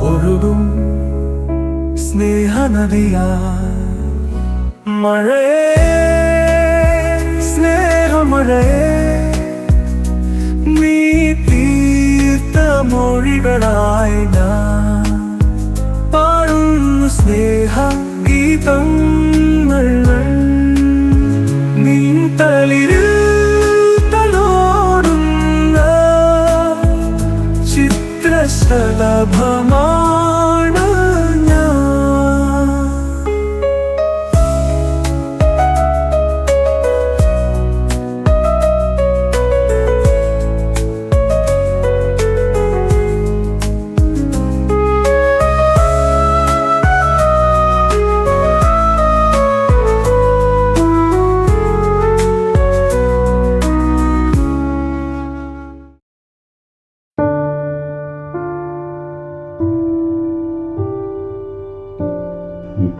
ഒഴുകും സ്നേഹനദിയാ. മഴയേ സ്നേഹമഴയേ നീ തീർത്ത മൊഴികളായ പാടുന്നു സ്നേഹ ഗീതങ്ങൾ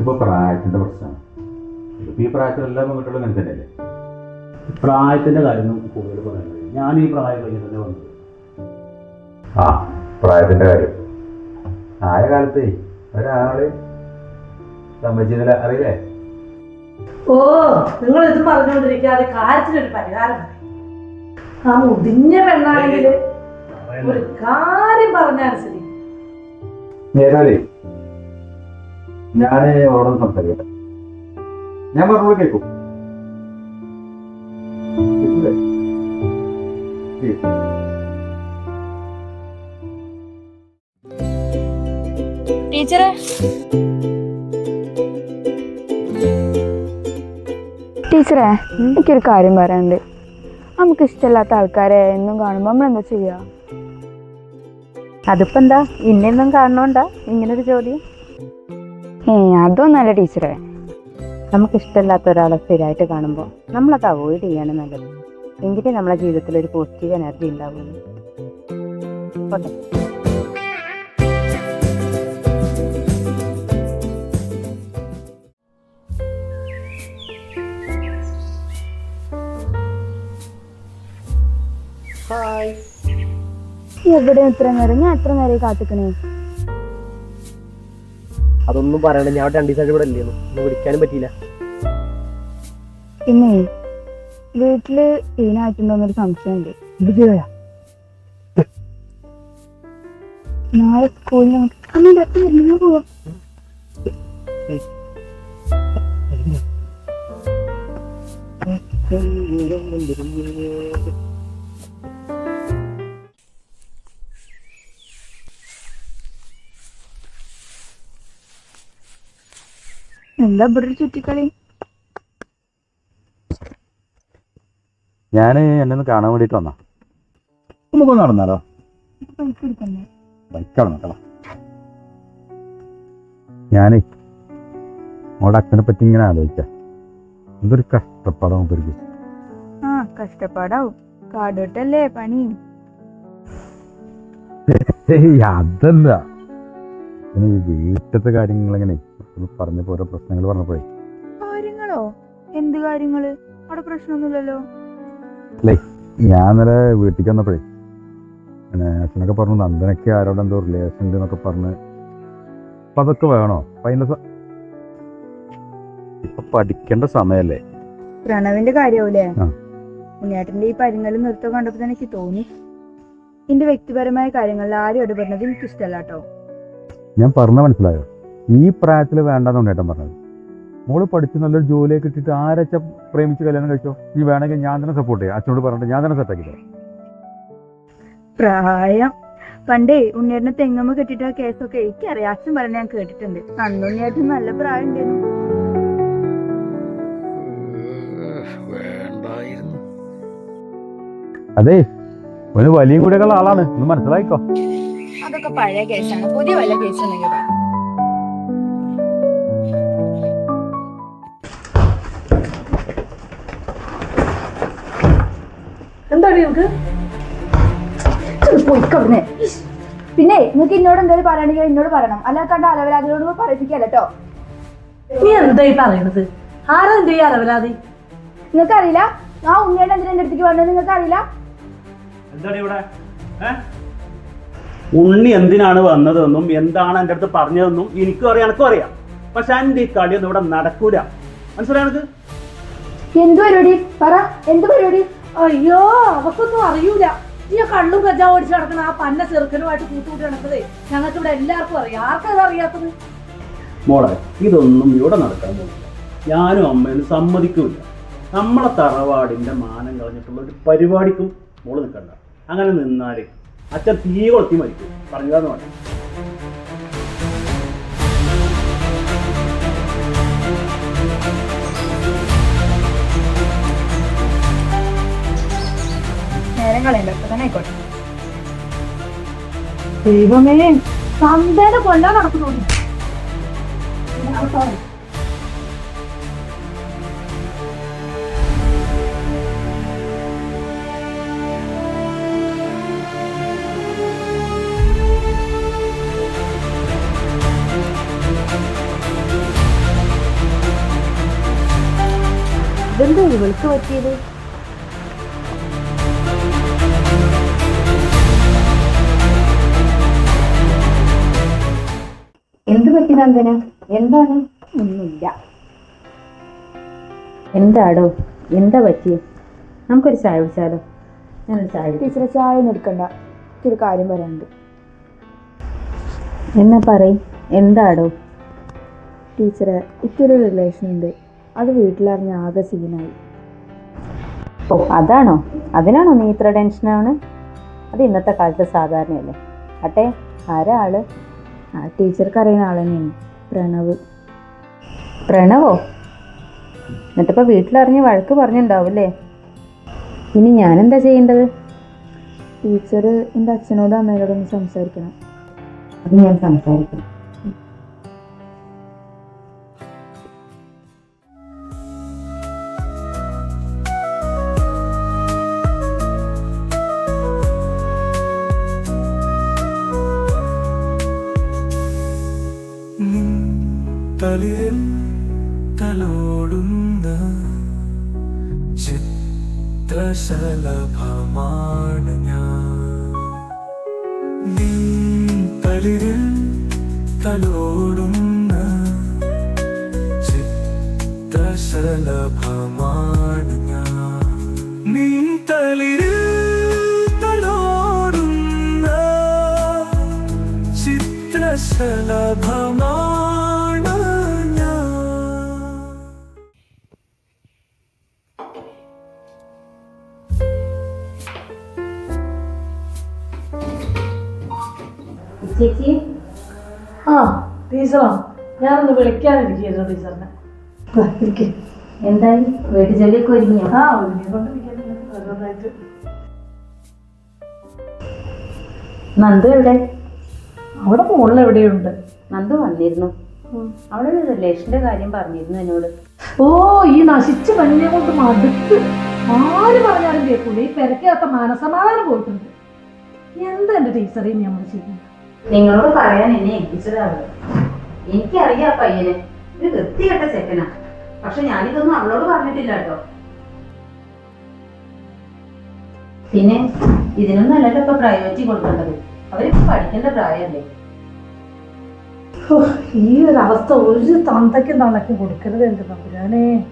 എനിക്കിപ്പോ പ്രായത്തിന്റെ പ്രശ്നമാണ് ഇതിപ്പോ ഈ പ്രായത്തിൽ എല്ലാ പെൺകുട്ടികളും അങ്ങനെ തന്നെയല്ലേ? പ്രായത്തിന്റെ കാര്യം നമുക്ക് കൂടുതൽ പറയുന്നത് ഞാൻ ഈ പ്രായം കഴിഞ്ഞ് തന്നെ വന്നത് ആ പ്രായത്തിന്റെ കാര്യം. ആയ കാലത്ത് ഒരാൾ സമ്മതിച്ചതില്ല അറിയില്ലേ? ഓ നിങ്ങൾ ഇത് പറഞ്ഞുകൊണ്ടിരിക്കാതെ കാര്യത്തിനൊരു പരിഹാരം മതി. ആ മുടിഞ്ഞ പെണ്ണാണെങ്കിൽ ഒരു കാര്യം പറഞ്ഞാൽ ശരി. നേരാലേ ഞാൻ അവിടെ സംസാരിക്കട്ടെ. ഞാൻ പറഞ്ഞോളൂ കേൾക്കും. ടീച്ചറെ. ടീച്ചറെ എനിക്കൊരു കാര്യം പറയാനുണ്ട്. നമുക്ക് ഇഷ്ടമില്ലാത്ത ആൾക്കാരെ എന്നും കാണുമ്പോൾ നമ്മൾ എന്താ ചെയ്യുക അതിപ്പോ എന്താ? ഇന്നെന്നും കാണണോണ്ടാ ഇങ്ങനൊരു ചോദ്യം ഏ അതൊന്നല്ല ടീച്ചറെ. നമുക്ക് ഇഷ്ടമില്ലാത്ത ഒരാളെ സ്ഥിരമായിട്ട് കാണുമ്പോൾ നമ്മളത് അവോയ്ഡ് ചെയ്യാണ് നല്ലത്. എങ്കിലേ നമ്മളെ ജീവിതത്തിൽ ഒരു പോസിറ്റീവ് എനർജി ഉണ്ടാവുള്ളൂ എവിടെ ഇത്ര നേരം? ഞാൻ എത്ര നേരം കാത്തിക്കണേ? അതൊന്നും പറയണ്ട. ഞാൻ രണ്ട് ദിവസമായിട്ട് ഇവിടെ അല്ലേ ഒന്ന് വിളിക്കാനും പറ്റിയില്ല. പിന്നെ വീട്ടിൽ ഈനായിട്ടുണ്ടോന്നൊരു സംശയമുണ്ട്. നാളെ സ്കൂളിൽ നമുക്ക് അമ്മയുടെ അച്ഛൻ വരുന്നു. പോവാം. എന്താ ഇവിടെ ഒരു ചുറ്റിക്കളി? ഞാൻ എന്നെ ഒന്ന് കാണാൻ വേണ്ടിട്ട് വന്നാ. നമുക്കൊന്ന് നടന്നാലോ? പൈസ എടുക്കണ്ടേ ബൈക്കാണ് നോക്കള ഞാനേ മോടെ അച്ഛനെ പറ്റി ഇങ്ങനെ ആലോചിച്ച എന്തൊരു കഷ്ടപ്പാടാ മൂപ്പർക്ക് ആ കഷ്ടപ്പാടാവും. കാടോട്ടല്ലേ പണി. അതല്ല. വീട്ടത്തെ ഈ വീട്ടിലത്തെ കാര്യങ്ങൾ എങ്ങനെ പറഞ്ഞപ്പോ ഓരോ പ്രശ്നങ്ങൾ പറഞ്ഞപ്പോഴേ കാര്യങ്ങളോ? എന്ത് കാര്യങ്ങൾ? അവിടെ പ്രശ്നമൊന്നുമില്ലല്ലോ. ഞാൻ ഇന്നലെ വീട്ടിലേക്ക് വന്നപ്പോഴേ പിന്നെ അച്ഛനൊക്കെ പറഞ്ഞു നന്ദനൊക്കെ ആരോടെ എന്തോ റിലേഷൻ ഉണ്ട് എന്നൊക്കെ പറഞ്ഞ്. അപ്പൊ അതൊക്കെ വേണോ? അപ്പൊ അതിന്റെ സ- ഇപ്പൊ പഠിക്കേണ്ട സമയല്ലേ? പ്രണവിന്റെ കാര്യാവൂലേ? ആ. ഉണ്ണിയേട്ടന്റെ ഈ പരിങ്ങലും നൃത്തം കണ്ടപ്പോ തന്നെ എനിക്ക് തോന്നി. എന്റെ വ്യക്തിപരമായ കാര്യങ്ങളിൽ ആരും ഇടപെടുന്നത് എനിക്ക് ഇഷ്ടമല്ല കേട്ടോ. ഞാൻ പറഞ്ഞ മനസ്സിലായോ? ഈ പ്രായത്തിൽ വേണ്ടെന്നാണ് ഏട്ടൻ പറഞ്ഞത്. മോൾ പഠിച്ച് നല്ലൊരു ജോലിയൊക്കെ കിട്ടിയിട്ട് ആരച്ച പ്രേമിച്ച് കല്യാണം കഴിച്ചോ? നീ വേണമെങ്കിൽ ഞാൻ തന്നെ സപ്പോർട്ട് ചെയ്യാം. അച്ഛനോട് പറഞ്ഞിട്ട് ഞാൻ തന്നെ സെറ്റാക്കി തരാം പ്രായം. പണ്ടേ ഉണ്ണിയേട്ടനെ തെങ്ങമ്മ കെട്ടിട്ട് ആ കേസൊക്കെ എനിക്കറിയാം. അച്ഛൻ പറഞ്ഞ ഞാൻ കേട്ടിട്ടുണ്ട്. അന്ന് ഉണ്ണിയേട്ടൻ നല്ല പ്രായം അതെ ഒരു വലിയ കൂടെയുള്ള ആളാണ്. ഒന്ന് മനസ്സിലായിക്കോ? അതൊക്കെ പഴയ കേസാണ്. പുതിയ വല്ല കേസ് എന്താണ് പോയിക്കവിടുന്ന് പിന്നെ നിങ്ങൾക്ക് എന്നോട് എന്തെങ്കിലും പറയണെങ്കിൽ എന്നോട് പറയണം. അല്ലാതെ കണ്ട അലവരാതിനോട് പറയിപ്പിക്കല്ല കേട്ടോ നീ എന്തായി പറയണത്? ആരാ എന്റെ ഈ അലവലാതി? നിങ്ങൾക്ക് അറിയില്ല ആ ഉണ്ണിയുടെ എന്തിനാ എന്റെ അടുത്തേക്ക് വന്നത് നിങ്ങൾക്ക് അറിയില്ല എന്താണ് ഇവിടെ? ഉണ്ണി എന്തിനാണ് വന്നതെന്നും എന്താണ് എന്റെ അടുത്ത് പറഞ്ഞതെന്നും എനിക്കും അറിയാം എനക്കും അറിയാം. പക്ഷെ എന്റെ ഈ കളിയൊന്നും ഇവിടെ നടക്കൂല. മനസ്സിലായോ എനിക്ക് എന്ത് പരിപാടി? പറ. എന്ത് പരിപാടി? അയ്യോ അവക്കൊന്നും അറിയൂല. ഈ കള്ളും കജാവ് ഓടിച്ച് നടക്കുന്ന ആ പന്ന ചെറുക്കനുമായിട്ട് കൂട്ടുകൂട്ടി നടക്കുന്നതേ ഞങ്ങൾക്ക് ഇവിടെ എല്ലാവർക്കും അറിയാം. ആർക്കത് അറിയാത്തത്? മോളെ ഇതൊന്നും ഇവിടെ നടക്കാൻ പോകുന്നില്ല. ഞാനും അമ്മയും സമ്മതിക്കൂല. നമ്മളെ തറവാടിന്റെ മാനം കളഞ്ഞിട്ടുള്ള ഒരു പരിപാടിക്കും മോൾ നിൽക്കണ്ട അങ്ങനെ നിന്നാൽ അച്ഛൻ തീ കൊളുത്തി മരിക്കും. പറഞ്ഞതാന്ന് പറഞ്ഞു. കളയണ്ട ഇപ്പൊ തന്നെ ആയിക്കോട്ടെ. ദൈവമേ സന്ദേഹം കൊല്ലാൻ നടക്കുന്നു ഇതെന്താ ഇവൾക്ക് പറ്റിയത് എന്ത് പറ്റി നന്ദന? എന്താണ്? ഒന്നുമില്ല. എന്താടോ? എന്താ പറ്റി നമുക്കൊരു ചായ കുടിച്ചാലോ? ഞാനൊരു ചായ. ടീച്ചറെ ചായ ഒന്നും എടുക്കണ്ട. ഒരു കാര്യം പറയാനുണ്ട്. എന്നാ പറയ്. എന്താടോ? ടീച്ചറെ എനിക്കൊരു റിലേഷൻ ഉണ്ട്. അത് വീട്ടിലറിഞ്ഞ ആകെ സീനായി. ഓ അതാണോ? അതിനാണോ നീ ഇത്ര ടെൻഷനാണ് അത് ഇന്നത്തെ കാലത്ത് സാധാരണയല്ലേ. അട്ടെ ആരാ ആൾ? ആ ടീച്ചർക്ക് അറിയുന്ന ആൾ തന്നെയാണ്. പ്രണവ്. പ്രണവോ? എന്നിട്ടിപ്പോൾ വീട്ടിലറിഞ്ഞ് വഴക്ക് പറഞ്ഞിട്ടുണ്ടാവില്ലേ ഇനി ഞാനെന്താ ചെയ്യേണ്ടത്? ടീച്ചർ എന്റെ അച്ഛനോടും അമ്മയോടും ഒന്ന് സംസാരിക്കണം. അത് ഞാൻ സംസാരിക്കും. തളിരിൽ തലോടുന്ന ചിത്രശലഭമാണ് ഞാൻ. തളിരിൽ തലോടുന്ന ചിത്രശലഭമാണ് ഞാൻ. നീ തലോടുന്ന ചിത്രശലഭമാണ് ടീച്ചറാ. ഞാനൊന്ന് വിളിക്കാനിരിക്കുന്നു ടീച്ചറിനെ. എന്തായി? വീട്ടു ജോലിയൊക്കെ ഒരുങ്ങിയോ? ആ ഒരുങ്ങിക്കൊണ്ടിരിക്കുന്നു ഓരോന്നായിട്ട്. നന്ദു എവിടെ? അവിടെ മുകളിൽ എവിടെയുണ്ട്? നന്ദു വന്നിരുന്നു. അവളൊരു റിലേഷന്റെ കാര്യം പറഞ്ഞിരുന്നു എന്നോട്. ഓ ഈ നശിച്ച മഞ്ഞെ കൊണ്ട് മടുത്ത് ആര് പറഞ്ഞാലും കേൾക്കൂല. ഈ പെരക്കകത്ത മനസമാധാനം പോയിട്ടുണ്ട്. എന്താ എന്റെ ടീച്ചറെ നമ്മൾ ചെയ്യുന്നത്? നിങ്ങളോട് പറയാൻ എന്നെ ഏൽപ്പിച്ചതാണ് എനിക്കറിയാം ആ പയ്യനെ. ഇത് വൃത്തികെട്ട ചെക്കനാ. പക്ഷെ ഞാനിതൊന്നും അവളോട് പറഞ്ഞിട്ടില്ല കേട്ടോ. പിന്നെ ഇതിനൊന്നും അല്ലല്ലോ ഇപ്പൊ പ്രയോറിറ്റി കൊടുക്കേണ്ടത്. അവരിപ്പോ പഠിക്കേണ്ട പ്രായമല്ലേ? ഈ ഒരു അവസ്ഥ ഒരു തന്തയ്ക്കും തള്ളയ്ക്കും കൊടുക്കരുത് എന്റെ തമ്പുരാനെ.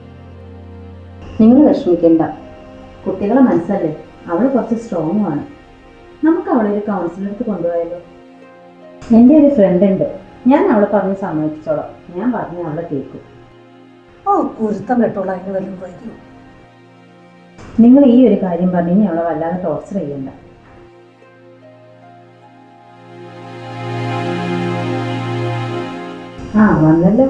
നിങ്ങൾ വിഷമിക്കണ്ട. കുട്ടികളെ മനസ്സല്ലേ? അവൾ കുറച്ച് സ്ട്രോങ് ആണ്. നമുക്ക് അവളെ ഒരു കൗൺസിലർക്ക് കൊണ്ടുപോയാലോ? എന്റെ ഒരു ഫ്രണ്ട് ഉണ്ട്. ഞാൻ അവളെ പറഞ്ഞ് സമ്മതിച്ചോളാം. ഞാൻ പറഞ്ഞ അവളെ കേൾക്കും. ഓ കുരുത്തം കേട്ടോളാം അതിന് വല്ലതും പോയിരുന്നു നിങ്ങൾ ഈ ഒരു കാര്യം പറഞ്ഞു അവളെ വല്ലാതെ ടോർച്ചർ ചെയ്യണ്ട. ആ വന്നല്ലോ.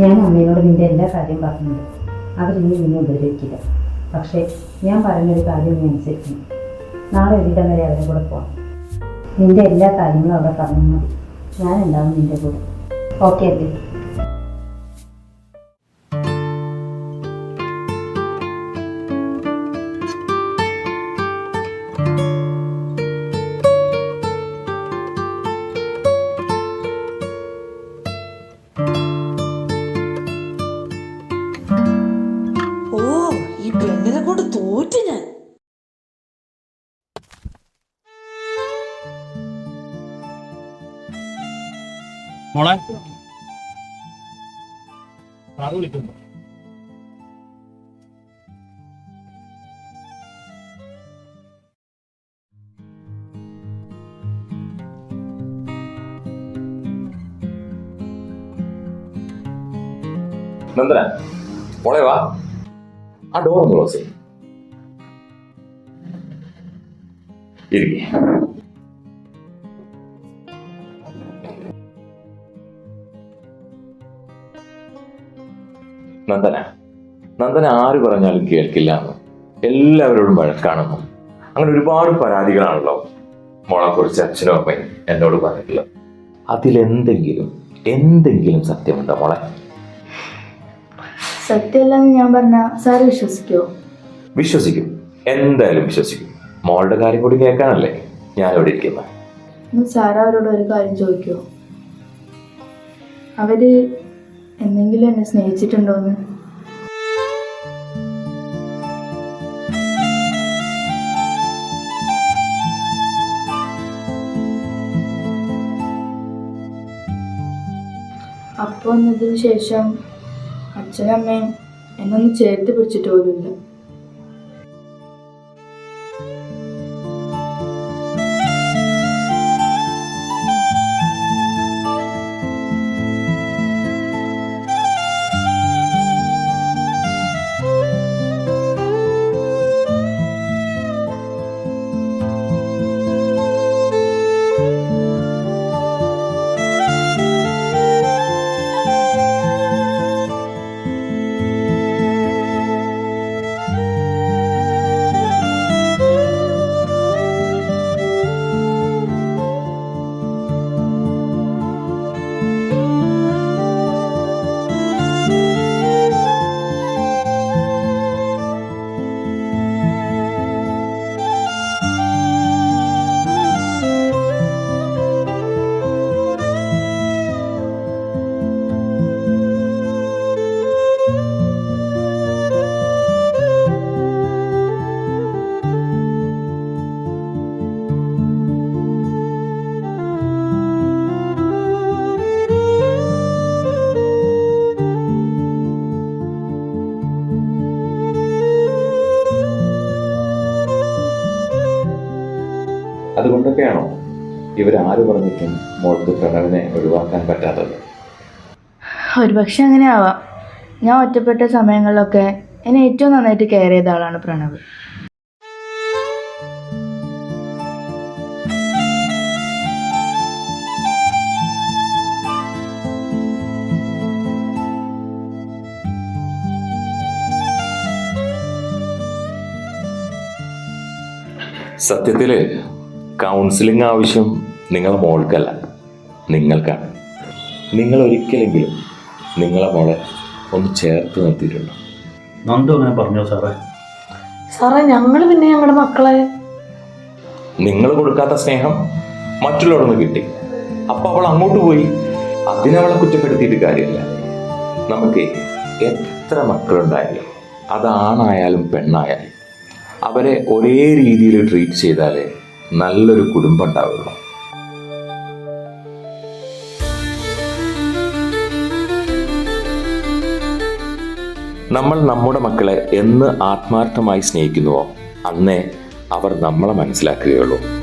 ഞാൻ അമ്മയോട് നിന്റെ എല്ലാ കാര്യം പറഞ്ഞിട്ടുണ്ട്. അവരിനി നിന്നെ ഉപദ്രവിക്കില്ല. പക്ഷേ ഞാൻ പറഞ്ഞൊരു കാര്യം നീ അനുസരിക്കണം. നാളെ ഒരിടം വരെ അവരുടെ കൂടെ പോകാം നിന്റെ എല്ലാ കാര്യങ്ങളും അവിടെ പറഞ്ഞാൽ മതി. ഞാൻ ഉണ്ടാവും നിന്റെ കൂടെ. ഓക്കെ അല്ലേ സാറ് വിളിക്കുമ്പോ. നന്ദന മോളെ വാ. ആ ഡോർ ഒന്ന് ക്ലോസ് ചെയ്യും. ഇരിക്കെ. നന്ദന. നന്ദന ആര് പറഞ്ഞാലും കേൾക്കില്ല എന്ന് എല്ലാവരോടും വഴക്കാണെന്നും. അങ്ങനെ ഒരുപാട് പരാതികളാണല്ലോ മോളെ കുറിച്ച് അച്ഛനും അമ്മയും എന്നോട് പറഞ്ഞിട്ടുള്ളത്. അതിലെന്തെങ്കിലും എന്തെങ്കിലും സത്യമുണ്ടോ മോളെ? സത്യമല്ലെന്ന് ഞാൻ പറഞ്ഞ സാർ വിശ്വസിക്കോ? വിശ്വസിക്കും. എന്തായാലും വിശ്വസിക്കും. മോളുടെ കാര്യം കൂടി കേൾക്കാനല്ലേ ഞാൻ ഇവിടെ ഇരിക്കുന്നത് സാർ അവരോട് ഒരു കാര്യം ചോദിക്കോ? അവർ എന്തെങ്കിലും എന്നെ സ്നേഹിച്ചിട്ടുണ്ടോന്ന്? അപ്പോൾ വന്നതിന് ശേഷം അച്ഛനമ്മയും എന്നൊന്ന് ചേർത്ത് പിടിച്ചിട്ട് പോലുമില്ല. അതുകൊണ്ടൊക്കെയാണോ ഇവരാര് പറഞ്ഞിട്ടും മോൾക്ക് പ്രണവിനെ ഒഴിവാക്കാൻ പറ്റാത്തത്? ഒരുപക്ഷെ അങ്ങനെ ആവാം ഞാൻ ഒറ്റപ്പെട്ട സമയങ്ങളിലൊക്കെ എന്നെ ഏറ്റവും നന്നായിട്ട് കെയർ ചെയ്ത ആളാണ് പ്രണവ്. സത്യത്തിൽ കൗൺസിലിംഗ് ആവശ്യം നിങ്ങളെ മോൾക്കല്ല നിങ്ങൾക്കാണ്. നിങ്ങൾ ഒരിക്കലെങ്കിലും നിങ്ങളെ മോളെ ഒന്ന് ചേർത്ത് നിർത്തിയിട്ടുണ്ടോ? നന്ദു അങ്ങനെ പറഞ്ഞോ സാറേ? സാറേ ഞങ്ങൾ പിന്നെ ഞങ്ങളുടെ മക്കളെ? നിങ്ങൾ കൊടുക്കാത്ത സ്നേഹം മറ്റുള്ളവർന്ന് കിട്ടി. അപ്പൊ അവൾ അങ്ങോട്ട് പോയി. അതിനവളെ കുറ്റപ്പെടുത്തിയിട്ട് കാര്യമില്ല. നമുക്ക് എത്ര മക്കളുണ്ടായാലും അതാണായാലും പെണ്ണായാലും അവരെ ഒരേ രീതിയിൽ ട്രീറ്റ് ചെയ്താലേ നല്ലൊരു കുടുംബം ഉണ്ടാവുള്ളൂ. നമ്മൾ നമ്മുടെ മക്കളെ എന്ന് ആത്മാർത്ഥമായി സ്നേഹിക്കുന്നുവോ? അന്നേ അവർ നമ്മളെ മനസ്സിലാക്കുകയുള്ളൂ.